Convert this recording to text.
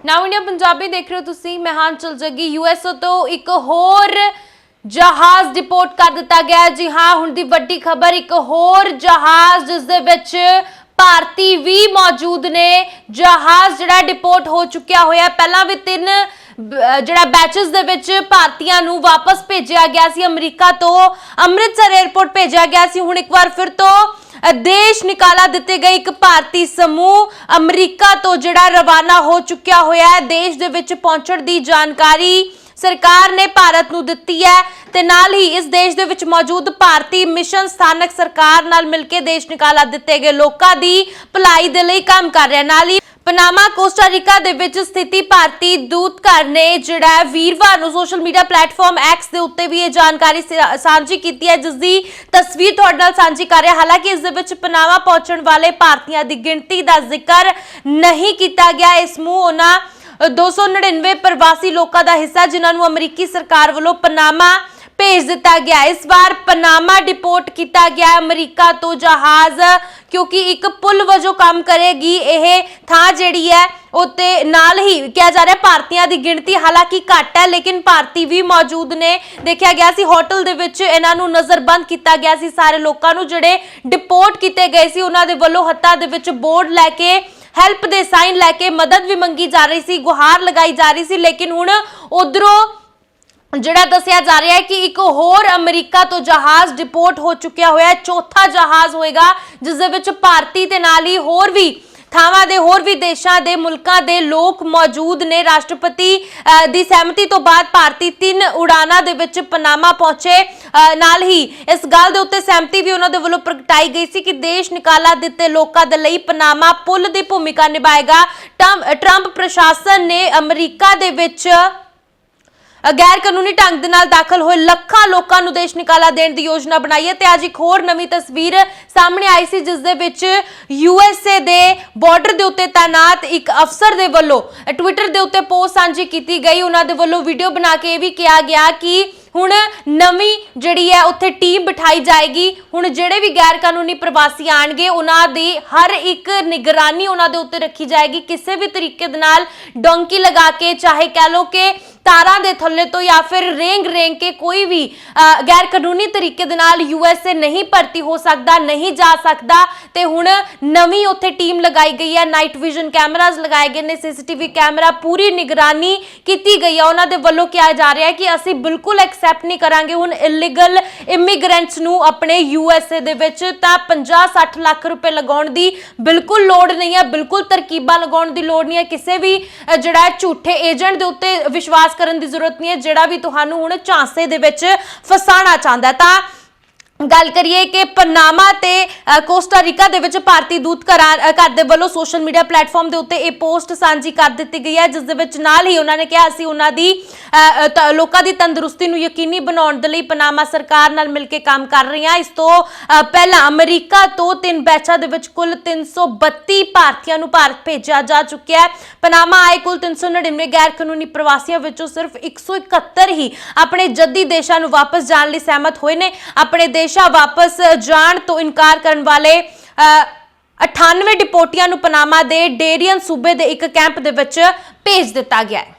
ਨਾਓ India Punjabi ਦੇਖ ਰਹੇ ਹੋ ਤੁਸੀਂ ਮੈਂ ਹਾਂ ਚਲ ਜੱਗੀ ਯੂਐਸਓ ਤੋਂ ਇੱਕ ਹੋਰ ਜਹਾਜ਼ ਡਿਪੋਰਟ ਕਰ ਦਿੱਤਾ ਗਿਆ ਜੀ ਹਾਂ, ਹੁਣ ਦੀ ਵੱਡੀ ਖਬਰ, ਇੱਕ ਹੋਰ ਜਹਾਜ਼ ਜਿਸ ਦੇ ਵਿੱਚ ਭਾਰਤੀ ਵੀ ਮੌਜੂਦ ਨੇ। ਜਹਾਜ਼ ਜਿਹੜਾ ਡਿਪੋਰਟ ਹੋ ਚੁੱਕਿਆ ਹੋਇਆ ਪਹਿਲਾਂ ਵੀ ਤਿੰਨ ਜਿਹੜਾ ਬੈਚਸ ਦੇ ਵਿੱਚ ਭਾਰਤੀਆਂ ਨੂੰ ਵਾਪਸ ਭੇਜਿਆ ਗਿਆ ਸੀ। ਅਮਰੀਕਾ ਤੋਂ ਅੰਮ੍ਰਿਤਸਰ 에ਅਰਪੋਰਟ ਭੇਜਿਆ ਗਿਆ ਸੀ। ਹੁਣ ਇੱਕ ਵਾਰ ਫਿਰ ਤੋਂ ਦੇਸ਼ ਨਿਕਾਲਾ ਦਿੱਤੇ ਗਏ ਇੱਕ ਭਾਰਤੀ ਸਮੂਹ ਅਮਰੀਕਾ ਤੋਂ ਜਿਹੜਾ ਰਵਾਨਾ ਹੋ ਚੁੱਕਿਆ ਹੋਇਆ ਹੈ, ਦੇਸ਼ ਦੇ ਵਿੱਚ ਪਹੁੰਚਣ ਦੀ ਜਾਣਕਾਰੀ ਸਰਕਾਰ ਨੇ ਭਾਰਤ ਨੂੰ ਦਿੱਤੀ ਹੈ ਤੇ ਨਾਲ ਹੀ ਇਸ ਦੇਸ਼ ਦੇ ਵਿੱਚ ਮੌਜੂਦ ਭਾਰਤੀ ਮਿਸ਼ਨ ਸਥਾਨਕ ਸਰਕਾਰ ਨਾਲ ਮਿਲ ਕੇ ਦੇਸ਼ ਨਿਕਾਲਾ ਦਿੱਤੇ ਗਏ ਲੋਕਾਂ ਦੀ ਭਲਾਈ ਦੇ ਲਈ ਕੰਮ ਕਰ ਰਿਹਾ ਨਾਲ ਹੀ ਪਨਾਮਾ ਕੋਸਟਾਰੀਕਾ ਦੇ ਵਿੱਚ ਸਥਿਤੀ ਭਾਰਤੀ ਦੂਤ ਘਰ ਨੇ ਜਿਹੜਾ ਹੈ ਵੀਰਵਾਰ ਨੂੰ ਸੋਸ਼ਲ ਮੀਡੀਆ ਪਲੇਟਫਾਰਮ ਐਕਸ ਦੇ ਉੱਤੇ ਵੀ ਇਹ ਜਾਣਕਾਰੀ ਸ- ਸਾਂਝੀ ਕੀਤੀ ਹੈ ਜਿਸ ਦੀ ਤਸਵੀਰ ਤੁਹਾਡੇ ਨਾਲ ਸਾਂਝੀ ਕਰ ਰਿਹਾ। ਹਾਲਾਂਕਿ ਇਸ ਦੇ ਵਿੱਚ ਪਨਾਮਾ ਪਹੁੰਚਣ ਵਾਲੇ ਭਾਰਤੀਆਂ ਦੀ ਗਿਣਤੀ ਦਾ ਜ਼ਿਕਰ ਨਹੀਂ ਕੀਤਾ ਗਿਆ। ਇਸ ਨੂੰ ਉਹਨਾਂ ਅ, 299 ਪ੍ਰਵਾਸੀ ਲੋਕਾਂ ਦਾ ਹਿੱਸਾ ਜਿਨ੍ਹਾਂ ਨੂੰ ਅਮਰੀਕੀ ਸਰਕਾਰ ਵੱਲੋਂ ਪਨਾਮਾ ਭੇਜ ਦਿੱਤਾ ਗਿਆ। ਇਸ ਵਾਰ ਪਨਾਮਾ ਡਿਪੋਰਟ ਕੀਤਾ ਗਿਆ ਅਮਰੀਕਾ ਤੋਂ ਜਹਾਜ਼, ਕਿਉਂਕਿ ਇੱਕ ਪੁਲ ਵਜੋਂ ਕੰਮ ਕਰੇਗੀ ਇਹ ਥਾਂ ਜਿਹੜੀ ਹੈ, ਉੱਤੇ ਨਾਲ ਹੀ ਕਿਹਾ ਜਾ ਰਿਹਾ ਭਾਰਤੀਆਂ ਦੀ ਗਿਣਤੀ ਹਾਲਾਂਕਿ ਘੱਟ ਹੈ, ਲੇਕਿਨ ਭਾਰਤੀ ਵੀ ਮੌਜੂਦ ਨੇ। ਦੇਖਿਆ ਗਿਆ ਸੀ, ਹੋਟਲ ਦੇ ਵਿੱਚ ਇਹਨਾਂ ਨੂੰ ਨਜ਼ਰਬੰਦ ਕੀਤਾ ਗਿਆ ਸੀ। ਸਾਰੇ ਲੋਕਾਂ ਨੂੰ ਜਿਹੜੇ ਡਿਪੋਰਟ ਕੀਤੇ ਗਏ ਸੀ, ਉਹਨਾਂ ਦੇ ਵੱਲੋਂ ਹੱਥਾਂ ਦੇ ਵਿੱਚ ਬੋਰਡ ਲੈ ਕੇ ਹੈਲਪ ਦੇ ਸਾਈਨ ਲੈ ਕੇ ਮਦਦ ਵੀ ਮੰਗੀ ਜਾ ਰਹੀ ਸੀ, ਗੁਹਾਰ ਲਗਾਈ ਜਾ ਰਹੀ ਸੀ, ਲੇਕਿਨ ਹੁਣ ਉਧਰੋਂ ਜਿਹੜਾ ਦੱਸਿਆ ਜਾ ਰਿਹਾ ਹੈ ਕਿ ਇੱਕ ਹੋਰ ਅਮਰੀਕਾ ਤੋਂ ਜਹਾਜ਼ ਡਿਪੋਰਟ ਹੋ ਚੁੱਕਿਆ ਹੋਇਆ ਹੈ। ਚੌਥਾ ਜਹਾਜ਼ ਹੋਏਗਾ, ਜਿਸ ਦੇ ਵਿੱਚ ਭਾਰਤੀ ਤੇ ਨਾਲ ਹੀ ਹੋਰ ਵੀ ਥਾਵਾਂ ਦੇ, ਹੋਰ ਵੀ ਦੇਸ਼ਾਂ ਦੇ, ਮੁਲਕਾਂ ਦੇ ਲੋਕ ਮੌਜੂਦ ਨੇ। ਰਾਸ਼ਟਰਪਤੀ ਦੀ ਸਹਿਮਤੀ ਤੋਂ ਬਾਅਦ ਭਾਰਤੀ ਤਿੰਨ ਉਡਾਨਾਂ ਦੇ ਵਿੱਚ ਪਨਾਮਾ ਪਹੁੰਚੇ। ਨਾਲ ਹੀ ਇਸ ਗੱਲ ਦੇ ਉੱਤੇ ਸਹਿਮਤੀ ਵੀ ਉਹਨਾਂ ਦੇ ਵੱਲੋਂ ਪ੍ਰਗਟਾਈ ਗਈ ਸੀ ਕਿ ਦੇਸ਼ ਨਿਕਾਲਾ ਦਿੱਤੇ ਲੋਕਾਂ ਦੇ ਲਈ ਪਨਾਮਾ ਪੁਲ ਦੀ ਭੂਮਿਕਾ ਨਿਭਾਏਗਾ। ਟਰੰਪ ਪ੍ਰਸ਼ਾਸਨ ਨੇ ਅਮਰੀਕਾ ਦੇ ਵਿੱਚ ਗੈਰ ਕਾਨੂੰਨੀ ਢੰਗ ਦੇ ਨਾਲ ਦਾਖਲ ਹੋਏ ਲੱਖਾਂ ਲੋਕਾਂ ਨੂੰ ਦੇਸ਼ ਨਿਕਾਲਾ ਦੇਣ ਦੀ ਯੋਜਨਾ ਬਣਾਈ ਹੈ ਤੇ ਅੱਜ ਇੱਕ ਹੋਰ ਨਵੀਂ ਤਸਵੀਰ ਸਾਹਮਣੇ ਆਈ ਸੀ, ਜਿਸ ਦੇ ਵਿੱਚ ਯੂਐਸਏ ਦੇ ਬਾਰਡਰ ਦੇ ਉੱਤੇ ਤਾਇਨਾਤ ਇੱਕ ਅਫਸਰ ਦੇ ਵੱਲੋਂ ਟਵਿੱਟਰ ਦੇ ਉੱਤੇ ਪੋਸਟ ਸਾਂਝੀ ਕੀਤੀ ਗਈ। ਉਹਨਾਂ ਦੇ ਵੱਲੋਂ ਵੀਡੀਓ ਬਣਾ ਕੇ ਇਹ ਵੀ ਕਿਹਾ ਗਿਆ ਕਿ ਹੁਣ ਨਵੀਂ ਜਿਹੜੀ ਹੈ, ਉੱਥੇ ਟੀਮ ਬਿਠਾਈ ਜਾਏਗੀ। ਹੁਣ ਜਿਹੜੇ ਵੀ ਗੈਰ ਕਾਨੂੰਨੀ ਪ੍ਰਵਾਸੀ ਆਣਗੇ ਉਹਨਾਂ ਦੀ ਹਰ ਇੱਕ ਨਿਗਰਾਨੀ ਉਹਨਾਂ ਦੇ ਉੱਤੇ ਰੱਖੀ ਜਾਏਗੀ। ਕਿਸੇ ਵੀ ਤਰੀਕੇ ਦੇ ਨਾਲ ਡੋਂਕੀ ਲਗਾ ਕੇ, ਚਾਹੇ ਕਹਿ ਲੋ ਕਿ ਤਾਰਾਂ ਦੇ ਥੱਲੇ ਤੋਂ ਜਾਂ ਫਿਰ ਰੇਂਗ ਰੇਂਗ ਕੇ ਕੋਈ ਵੀ ਗੈਰ ਕਾਨੂੰਨੀ ਤਰੀਕੇ ਦੇ ਨਾਲ ਯੂਐਸਏ ਨਹੀਂ ਭਰਤੀ ਹੋ ਸਕਦਾ, ਨਹੀਂ ਜਾ ਸਕਦਾ ਤੇ ਹੁਣ ਨਵੀਂ ਉੱਥੇ ਟੀਮ ਲਗਾਈ ਗਈ ਹੈ, ਨਾਈਟ ਵਿਜ਼ਨ ਕੈਮਰਾਜ਼ ਲਗਾਏ ਗਏ ਨੇ, ਸੀਸੀਟੀਵੀ ਕੈਮਰਾ ਪੂਰੀ ਨਿਗਰਾਨੀ ਕੀਤੀ ਗਈ ਹੈ, ਉਹਨਾਂ ਦੇ ਵੱਲੋਂ ਕਿਹਾ ਜਾ ਰਿਹਾ ਹੈ ਕਿ ਅਸੀਂ ਬਿਲਕੁਲ ਐਕਸੈਪਟ ਨਹੀਂ ਕਰਾਂਗੇ, ਹੁਣ ਇਲੀਗਲ ਇਮੀਗ੍ਰੈਂਟਸ ਨੂੰ ਆਪਣੇ ਯੂਐਸਏ ਦੇ ਵਿੱਚ ਤਾਂ 50-60 ਲੱਖ ਰੁਪਏ ਲਗਾਉਣ ਦੀ ਬਿਲਕੁਲ ਲੋੜ ਨਹੀਂ ਹੈ, ਬਿਲਕੁਲ ਤਰਕੀਬਾਂ ਲਗਾਉਣ ਦੀ ਲੋੜ ਨਹੀਂ ਹੈ, ਕਿਸੇ ਵੀ ਜਿਹੜਾ ਝੂਠੇ ਏਜੰਟ ਦੇ ਉੱਤੇ ਵਿਸ਼ਵਾਸ ਕਰਨ ਦੀ ਜ਼ਰੂਰਤ ਨਹੀਂ ਹੈ, ਜਿਹੜਾ ਵੀ ਤੁਹਾਨੂੰ ਹੁਣ ਝਾਂਸੇ ਦੇ ਵਿੱਚ ਫਸਾਣਾ ਚਾਹੁੰਦਾ ਤਾਂ ਗੱਲ ਕਰੀਏ ਕਿ ਪਨਾਮਾ ਤੇ ਕੋਸਟਾਰੀਕਾ ਦੇ ਵਿੱਚ ਭਾਰਤੀ ਦੂਤ ਘਰਾਂ ਘਰ ਦੇ ਵੱਲੋਂ ਸੋਸ਼ਲ ਮੀਡੀਆ ਪਲੇਟਫਾਰਮ ਦੇ ਉੱਤੇ ਇਹ ਪੋਸਟ ਸਾਂਝੀ ਕਰ ਦਿੱਤੀ ਗਈ ਹੈ, ਜਿਸ ਦੇ ਵਿੱਚ ਨਾਲ ਹੀ ਉਹਨਾਂ ਨੇ ਕਿਹਾ, ਅਸੀਂ ਉਹਨਾਂ ਦੀ ਲੋਕਾਂ ਦੀ ਤੰਦਰੁਸਤੀ ਨੂੰ ਯਕੀਨੀ ਬਣਾਉਣ ਦੇ ਲਈ ਪਨਾਮਾ ਸਰਕਾਰ ਨਾਲ ਮਿਲ ਕੇ ਕੰਮ ਕਰ ਰਹੀ ਹਾਂ ਇਸ ਤੋਂ ਪਹਿਲਾਂ ਅਮਰੀਕਾ ਤੋਂ ਤਿੰਨ ਬੈਚਾਂ ਦੇ ਵਿੱਚ ਕੁੱਲ 332 ਭਾਰਤੀਆਂ ਨੂੰ ਭਾਰਤ ਭੇਜਿਆ ਜਾ ਚੁੱਕਿਆ ਹੈ। ਪਨਾਮਾ ਆਏ ਕੁੱਲ 399 ਗੈਰ ਕਾਨੂੰਨੀ ਪ੍ਰਵਾਸੀਆਂ ਵਿੱਚੋਂ ਸਿਰਫ 171 ਹੀ ਆਪਣੇ ਜੱਦੀ ਦੇਸ਼ਾਂ ਨੂੰ ਵਾਪਸ ਜਾਣ ਲਈ ਸਹਿਮਤ ਹੋਏ ਨੇ। ਆਪਣੇ ਦੇਸ਼ ਵਾਪਸ ਜਾਣ ਤੋਂ ਇਨਕਾਰ ਕਰਨ ਵਾਲੇ ਅ, 98 ਡਿਪੋਟੀਆਂ ਨੂੰ ਪਨਾਮਾ ਦੇ ਡੇਰੀਅਨ ਸੂਬੇ ਦੇ ਇੱਕ ਕੈਂਪ ਦੇ ਵਿੱਚ ਭੇਜ ਦਿੱਤਾ ਗਿਆ ਹੈ।